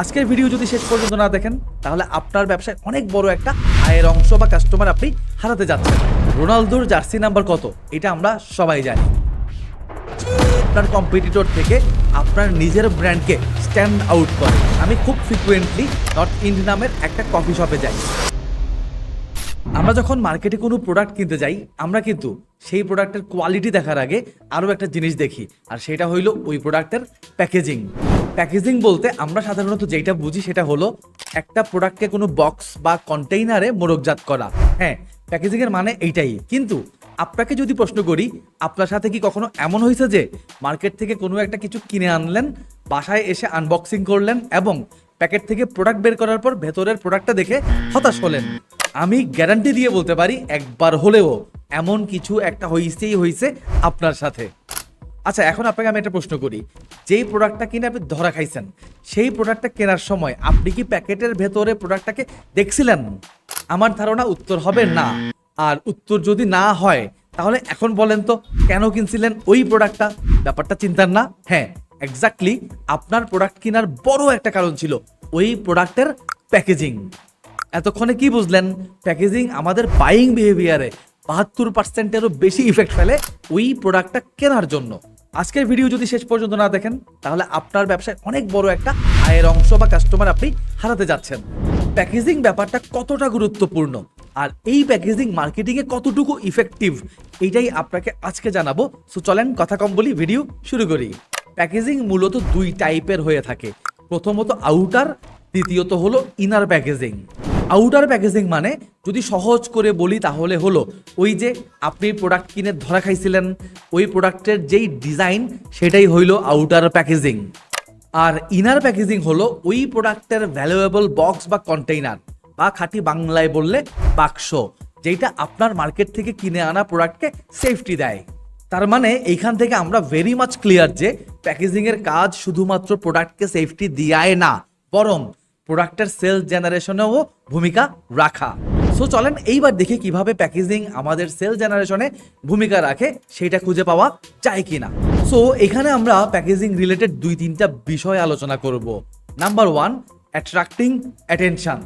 আজকের ভিডিও যদি শেষ পর্যন্ত না দেখেন, তাহলে আপনার ব্যবসায় অনেক বড় একটা আয়ের অংশ বা কাস্টমার আপনি হারাতে যাচ্ছেন। রোনালদোর জার্সি নাম্বার কত? এটা আমরা সবাই জানি। আপনার কম্পিটিটর থেকে আপনার নিজের ব্র্যান্ডকে স্ট্যান্ড আউট করে। আমি খুব ফ্রিকুয়েন্টলি নর্থ ইন্ড নামের একটা কফি শপে যাই। আমরা যখন মার্কেটে কোনো প্রোডাক্ট কিনতে যাই, আমরা কিন্তু সেই প্রোডাক্টের কোয়ালিটি দেখার আগে আরও একটা জিনিস দেখি, আর সেটা হইল ওই প্রোডাক্টের প্যাকেজিং প্যাকেজিং বলতে আমরা সাধারণত যেটা বুঝি সেটা হলো একটা প্রোডাক্টকে কোনো বক্স বা কন্টেইনারে মোড়কজাত করা। হ্যাঁ প্যাকেজিং এর মানে এইটাই। কিন্তু আপনাকে যদি প্রশ্ন করি, আপনার সাথে কি কখনো এমন হয়েছে যে মার্কেট থেকে কোনো একটা কিছু কিনে আনলেন, বাসায় এসে আনবক্সিং করলেন এবং প্যাকেট থেকে প্রোডাক্ট বের করার পর ভেতরের প্রোডাক্টটা দেখে হতাশ হলেন? আমি গ্যারান্টি দিয়ে বলতে পারি, একবার হলেও এমন কিছু একটা হইছেই হইছে আপনার সাথে। আচ্ছা এখন আপনাকে আমি একটা প্রশ্ন করি। যেই প্রোডাক্টটা কিনে আপনি ধরা খাইছেন, সেই প্রোডাক্টটা কেনার সময় আপনি কি প্যাকেটের ভেতরে প্রোডাক্টটাকে দেখছিলেন? আমার ধারণা উত্তর হবে না। আর উত্তর যদি না হয়, তাহলে এখন বলেন তো, কেন কিনছিলেন ওই প্রোডাক্টটা ব্যাপারটা চিন্তার না। হ্যাঁ এক্স্যাক্টলি আপনার প্রোডাক্ট কেনার বড় একটা কারণ ছিল ওই প্রোডাক্টের প্যাকেজিং এতক্ষণে কি বুঝলেন? প্যাকেজিং আমাদের বাইং বিহেভিয়ারে বাহাত্তর পার্সেন্টেরও বেশি ইফেক্ট ফেলে ওই প্রোডাক্টটা কেনার জন্য। আজকের ভিডিও যদি শেষ পর্যন্ত না দেখেন, তাহলে আপনার ব্যবসায় অনেক বড় একটা আয়ের অংশ বা কাস্টমার আপনি হারাতে যাচ্ছেন। প্যাকেজিং ব্যাপারটা কতটা গুরুত্বপূর্ণ? আর এই প্যাকেজিং মার্কেটিংয়ে কতটুকু ইফেক্টিভ এইটাই আপনাকে আজকে জানাব। সো চলেন কথা কম বলি ভিডিও শুরু করি। প্যাকেজিং মূলত দুই টাইপের হয়ে থাকে। প্রথমত আউটার দ্বিতীয়ত হলো ইনার প্যাকেজিং আউটার প্যাকেজিং মানে যদি সহজ করে বলি তাহলে হলো, ওই যে আপনি প্রোডাক্ট কিনে ধরা খাইছিলেন, ওই প্রোডাক্টের যেই ডিজাইন সেটাই হইল আউটার প্যাকেজিং আর ইনার প্যাকেজিং হলো ওই প্রোডাক্টের ভ্যালুয়েবল বক্স বা কন্টেইনার বা খাঁটি বাংলায় বললে বাক্স যেটা আপনার মার্কেট থেকে কিনে আনা প্রোডাক্টকে সেফটি দেয়। তার মানে এইখান থেকে আমরা ভেরি মাচ ক্লিয়ার যে প্যাকেজিং এর কাজ শুধুমাত্র প্রোডাক্টকে সেফটি দিয়ায় না, বরং প্রোডাক্টের সেলস জেনারেশনেও ভূমিকা রাখা। সো চলেন এইবার দেখি কীভাবে প্যাকেজিং আমাদের সেল জেনারেশনে ভূমিকা রাখে সেটা খুঁজে পাওয়া যায় কিনা। সো এখানে আমরা প্যাকেজিং রিলেটেড দুই, তিনটা বিষয় আলোচনা করব। Number one attracting attention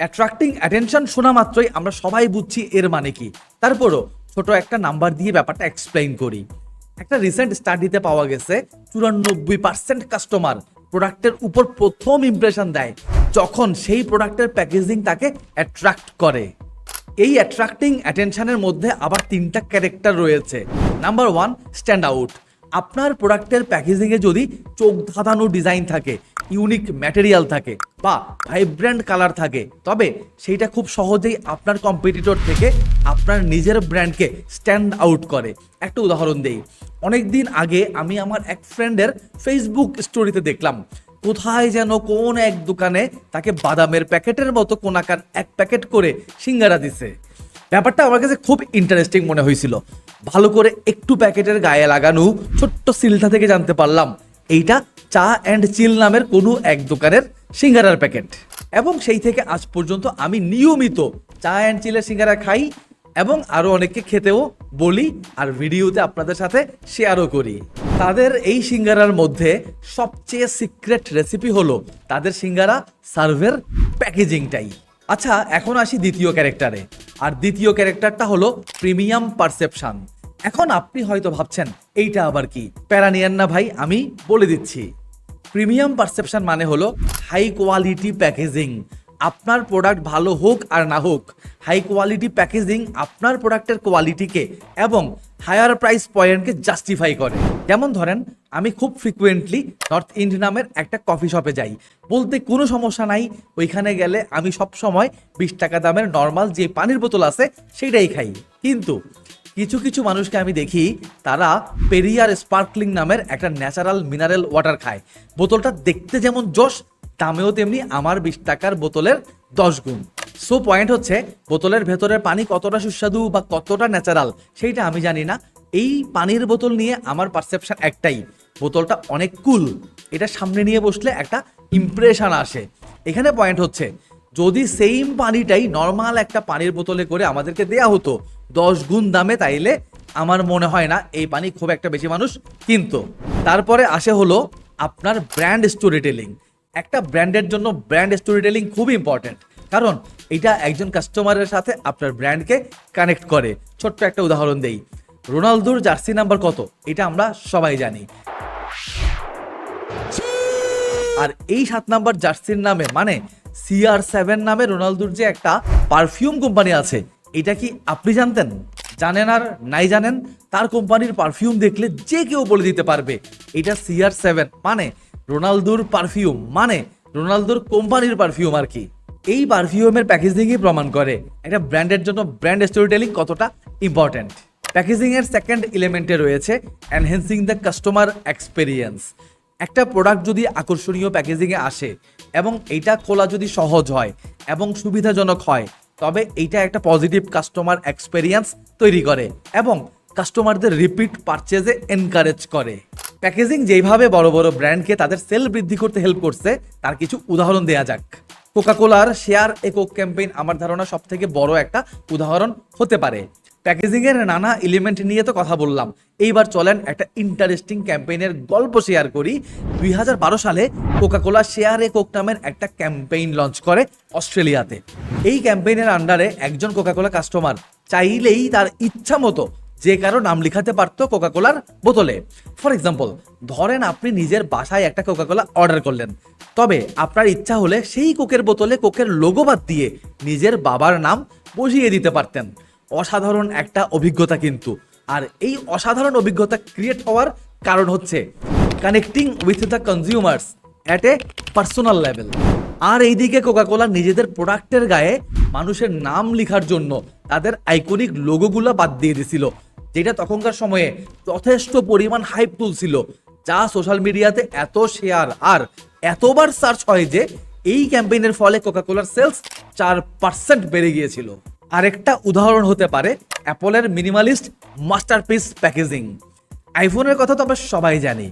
attracting attention শোনা মাত্রই আমরা সবাই বুঝছি এর মানে কি। তারপরও ছোট একটা নাম্বার দিয়ে ব্যাপারটা এক্সপ্লেইন করি। একটা রিসেন্ট স্টাডিতে পাওয়া গেছে, চুরানব্বই পার্সেন্ট কাস্টমার প্রোডাক্টের উপর প্রথম ইমপ্রেশন দেয়। যখন সেই প্রোডাক্টের প্যাকেজিং তাকে অ্যাট্রাক্ট করে। এই অ্যাট্রাক্টিং অ্যাটেনশনের মধ্যে আবার তিনটা ক্যারেক্টার রয়েছে। নাম্বার ওয়ান স্ট্যান্ড আউট আপনার প্রোডাক্টের প্যাকেজিংয়ে যদি চোখ ধাঁধানো ডিজাইন থাকে ইউনিক ম্যাটেরিয়াল থাকে বা ভাইব্র্যান্ট কালার থাকে, তবে সেইটা খুব সহজেই আপনার কম্পিটিটর থেকে আপনার নিজের ব্র্যান্ডকে স্ট্যান্ড আউট করে। একটা উদাহরণ দেই। অনেক দিন আগে আমি আমার এক ফ্রেন্ডের ফেসবুক স্টোরিতে দেখলাম। কোথায় যেন কোন এক দোকানে তাকে বাদামের প্যাকেটের মতো কোনাকার এক প্যাকেট করে সিঙ্গারা দিছে। ব্যাপারটা আমার কাছে খুব ইন্টারেস্টিং মনে হয়েছিল। ভালো করে একটু প্যাকেটের গায়ে লাগানো ছোট্ট সিলটা থেকে জানতে পারলাম, এইটা চা অ্যান্ড চিল নামের কোনো এক দোকানের সিঙ্গারার প্যাকেট। এবং সেই থেকে আজ পর্যন্ত আমি নিয়মিত চা অ্যান্ড চিলের সিঙ্গারা খাই এবং আরও অনেককে খেতেও বলি আর ভিডিওতে আপনাদের সাথে শেয়ারও করি। তাদের এই সিঙ্গারার মধ্যে সবচেয়ে সিক্রেট রেসিপি হলো তাদের সিঙ্গারা সার্ভের প্যাকেজিংটাই। আচ্ছা এখন আসি দ্বিতীয় ক্যারেক্টারে। আর দ্বিতীয় ক্যারেক্টারটা হলো প্রিমিয়াম পারসেপশন। এখন আপনি হয়তো ভাবছেন, এইটা আবার কি? প্যারানিয়ান না ভাই, আমি বলে দিচ্ছি। প্রিমিয়াম পারসেপশন মানে হলো হাই কোয়ালিটি প্যাকেজিং আপনার প্রোডাক্ট ভালো হোক আর না হোক হাই কোয়ালিটি প্যাকেজিং আপনার প্রোডাক্টের কোয়ালিটিকে এবং হায়ার প্রাইস পয়েন্টকে জাস্টিফাই করে। যেমন ধরেন, আমি খুব ফ্রিকুয়েন্টলি নর্থ ইন্ড নামের একটা কফি শপে যাই। বলতে কোনো সমস্যা নাই, ওইখানে গেলে আমি সব সময় বিশ টাকা দামের নর্মাল যে পানির বোতল আছে সেটাই খাই। কিন্তু কিছু কিছু মানুষকে আমি দেখি, তারা পেরিয়ার স্পার্কলিং নামের একটা ন্যাচারাল মিনারেল ওয়াটার খায়। বোতলটা দেখতে যেমন জোশ দামেও তেমনি আমার বিশ টাকার বোতলের দশ গুণ। সো পয়েন্ট হচ্ছে বোতলের ভেতরের পানি কতটা সুস্বাদু বা কতটা ন্যাচারাল সেইটা আমি জানি না। এই পানির বোতল নিয়ে আমার পারসেপশন একটাই, বোতলটা অনেক কুল এটা সামনে নিয়ে বসলে একটা ইমপ্রেশন আসে। এখানে পয়েন্ট হচ্ছে, যদি সেম পানিটাই নর্মাল একটা পানির বোতলে করে আমাদেরকে দেয়া হতো, দশ গুণ দামে তাইলে আমার মনে হয় না এই পানি খুব একটা বেশি মানুষ কিনতো। তারপরে আসে হলো আপনার ব্র্যান্ড স্টোরি টেলিং একটা ব্র্যান্ডের জন্য ব্র্যান্ড স্টোরি টেলিং খুবই ইম্পর্টেন্ট কারণ এটা একজন কাস্টমারের সাথে আপনার ব্র্যান্ডকে কানেক্ট করে। ছোট্ট একটা উদাহরণ দেই। রোনালদোর জার্সি নাম্বার কত? এটা আমরা সবাই জানি। আর এই সাত নাম্বার জার্সির নামে মানে সিআর সেভেন নামে রোনালদোর যে একটা পারফিউম কোম্পানি আছে, এটা কি আপনি জানতেন? জানেন আর নাই জানেন, তার কোম্পানির পারফিউম দেখলে যে কেউ বলে দিতে পারবে। এটা সিআর সেভেন মানে রোনালদোর পারফিউম মানে রোনালদোর কোম্পানির পারফিউম আর কি। এই পারফিউমের প্যাকেজিংই প্রমাণ করে একটা ব্র্যান্ডের জন্য ব্র্যান্ড স্টোরি টেলিং কতটা ইম্পর্ট্যান্ট প্যাকেজিং এর সেকেন্ড এলিমেন্টে রয়েছে এনহেন্সিং দ্য কাস্টমার এক্সপেরিয়েন্স একটা প্রোডাক্ট যদি আকর্ষণীয় প্যাকেজিংয়ে আসে এবং এটা খোলা যদি সহজ হয় এবং সুবিধাজনক হয় তবে এইটা একটা পজিটিভ কাস্টমার এক্সপেরিয়েন্স তৈরি করে এবং কাস্টমারদের রিপিট পারচেজে এনকারেজ করে। প্যাকেজিং যেইভাবে বড় বড় ব্র্যান্ডকে তাদের সেল বৃদ্ধি করতে হেল্প করছে, তার কিছু উদাহরণ দেয়া যাক। কোকাকোলার শেয়ার একক ক্যাম্পেইন আমার ধারণা সব থেকে বড় একটা উদাহরণ হতে পারে। প্যাকেজিং এর নানা এলিমেন্ট নিয়ে তো কথা বললাম। এইবার চলেন একটা ইন্টারেস্টিং ক্যাম্পেইনের গল্প শেয়ার করি। দুই হাজার বারো সালে কোকাকোলা শেয়ার এ কোক নামের একটা ক্যাম্পেইন লঞ্চ করে অস্ট্রেলিয়াতে। এই ক্যাম্পেইনের আন্ডারে একজন কোকাকোলা কাস্টমার চাইলেই তার ইচ্ছা মতো যে কারও নাম লিখাতে পারতো কোকাকোলার বোতলে। ফর এক্সাম্পল ধরেন আপনি নিজের বাসায় একটা কোকাকোলা অর্ডার করলেন। তবে আপনার ইচ্ছা হলে সেই কোকের বোতলে কোকের লোগো বাদ দিয়ে নিজের বাবার নাম বসিয়ে দিতে পারতেন। অসাধারণ একটা অভিজ্ঞতা কিন্তু। আর এই অসাধারণ অভিজ্ঞতা ক্রিয়েট হওয়ার কারণ হচ্ছে connecting with the consumers at a personal level আর এইদিকে কোকাকোলা নিজেদের প্রোডাক্টের গায়ে মানুষের নাম লেখার জন্য তাদের আইকনিক লোগোগুলো বাদ দিয়ে দিছিল, যেটা তখনকার সময়ে যথেষ্ট পরিমাণ হাইপ তুলছিল, যা সোশ্যাল মিডিয়াতে এত শেয়ার আর এতবার সার্চ হয় যে এই ক্যাম্পেইনের ফলে কোকাকোলার সেলস চার পার্সেন্ট বেড়ে গিয়েছিল। আরেকটা উদাহরণ হতে পারে অ্যাপলের মিনিমালিস্ট মাস্টারপিস প্যাকেজিং। আইফোনের কথা তো আমরা সবাই জানি।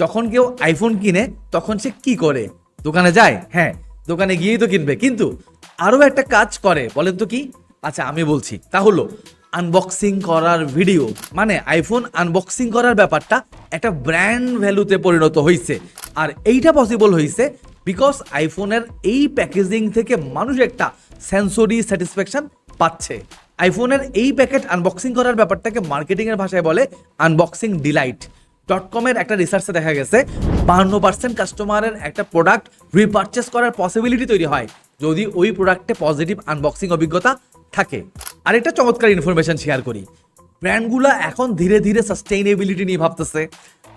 যখন কেউ আইফোন কিনে, তখন সে কি করে? দোকানে যায়? হ্যাঁ দোকানে গিয়েই তো কিনবে। কিন্তু আরও একটা কাজ করে, বলেন তো কি? আচ্ছা আমি বলছি, তা হলো আনবক্সিং করার ভিডিও মানে আইফোন আনবক্সিং করার ব্যাপারটা একটা ব্র্যান্ড ভ্যালুতে পরিণত হয়েছে আর এইটা পসিবল হয়েছে বিকজ আইফোনের এই প্যাকেজিং থেকে মানুষ একটা সেন্সরি স্যাটিসফ্যাকশন পাচ্ছে। আইফোনের এই প্যাকেট আনবক্সিং করার ব্যাপারটাকে মার্কেটিংয়ের ভাষায় বলে আনবক্সিং ডিলাইট ডট কমের একটা রিসার্চে দেখা গেছে, বাহান্ন পার্সেন্ট কাস্টমারের একটা প্রোডাক্ট রিপারচেস করার পসিবিলিটি তৈরি হয়, যদি ওই প্রোডাক্টে পজিটিভ আনবক্সিং অভিজ্ঞতা থাকে। আরেকটা চমৎকার ইনফরমেশন শেয়ার করি ব্র্যান্ডগুলো এখন ধীরে ধীরে সাস্টেইনেবিলিটি নিয়ে ভাবতেছে।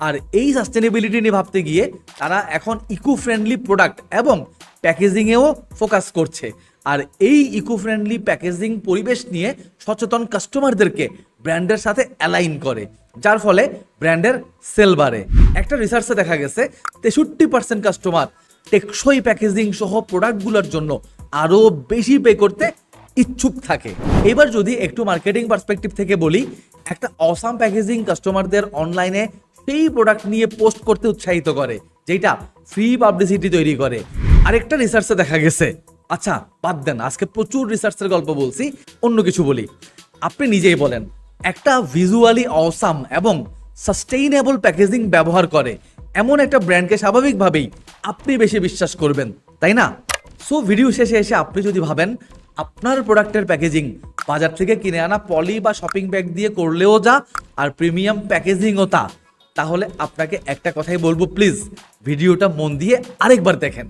আর এই সাস্টেনেবিলিটি নিয়ে ভাবতে গিয়ে তারা এখন ইকো ফ্রেন্ডলি প্রোডাক্ট এবং প্যাকেজিংয়েও ফোকাস করছে। আর এই ইকো ফ্রেন্ডলি প্যাকেজিং পরিবেশ নিয়ে সচেতন কাস্টমারদেরকে ব্র্যান্ডের সাথে অ্যালাইন করে, যার ফলে ব্র্যান্ডের সেল বাড়ে। একটা রিসার্চে দেখা গেছে, তেষট্টি পার্সেন্ট কাস্টমার টেকসই প্যাকেজিং সহ প্রোডাক্টগুলোর জন্য আরও বেশি পে করতে ইচ্ছুক থাকে। এবার যদি একটু মার্কেটিং পার্সপেক্টিভ থেকে বলি, একটা অসাম প্যাকেজিং কাস্টমারদের অনলাইনে সেই প্রোডাক্ট নিয়ে পোস্ট করতে উৎসাহিত করে যেটা ফ্রি পাবলিসিটি তৈরি করে। আরেকটা রিসার্চে দেখা গেছে আচ্ছা বাদ দেন, আজকে প্রচুর রিসার্চের গল্প বলছি, অন্য কিছু বলি। আপনি নিজেই বলেন, একটা ভিজুয়ালি অসাম এবং সাস্টেইনেবল প্যাকেজিং ব্যবহার করে এমন একটা ব্র্যান্ডকে স্বাভাবিকভাবেই আপনি বেশি বিশ্বাস করবেন, তাই না? সো ভিডিও শেষে এসে আপনি যদি ভাবেন, আপনার প্রোডাক্টের প্যাকেজিং বাজার থেকে কিনে আনা পলি বা শপিং ব্যাগ দিয়ে করলেও যা, আর প্রিমিয়াম প্যাকেজিংও তা, তাহলে আপনাকে একটা কথাই বলব প্লিজ ভিডিওটা মন দিয়ে আরেকবার দেখেন।